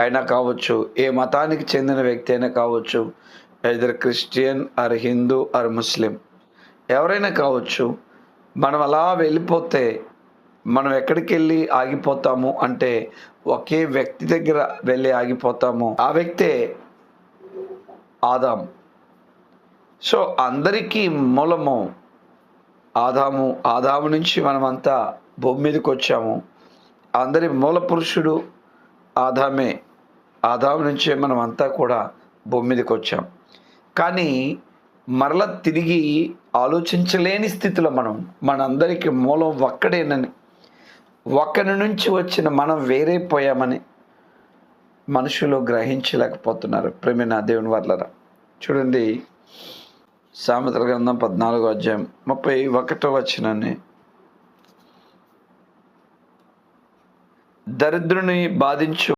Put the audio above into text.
అయినా కావచ్చు ఏ మతానికి చెందిన వ్యక్తి అయినా కావచ్చు ఇద్దరు Christian or Hindu or Muslim ఎవరైనా కావచ్చు మనం అలా వెళ్ళిపోతే మనం ఎక్కడికి వెళ్ళి ఆగిపోతాము అంటే ఒకే వ్యక్తి దగ్గర వెళ్ళి ఆగిపోతాము. ఆ వ్యక్తే ఆదాం సో అందరికీ మూలము ఆదాము. ఆదాము నుంచి మనమంతా భూమి మీదకి వచ్చాము. అందరి మూల పురుషుడు ఆదామే ఆదాము నుంచే మనం అంతా కూడా భూమి మీదకి వచ్చాం. కానీ మరల తిరిగి ఆలోచించలేని స్థితిలో మనం మనందరికీ మూలం ఒక్కడేనని ఒక్కడి నుంచి వచ్చిన మనం వేరే పోయామని మనుషులు గ్రహించలేకపోతున్నారు. ప్రేమిన దేవుని వర్లరా చూడండి సామెతల గ్రంథం పద్నాలుగో అధ్యాయం ముప్పై ఒకటో వచ్చినని దరిద్రుని బాధించు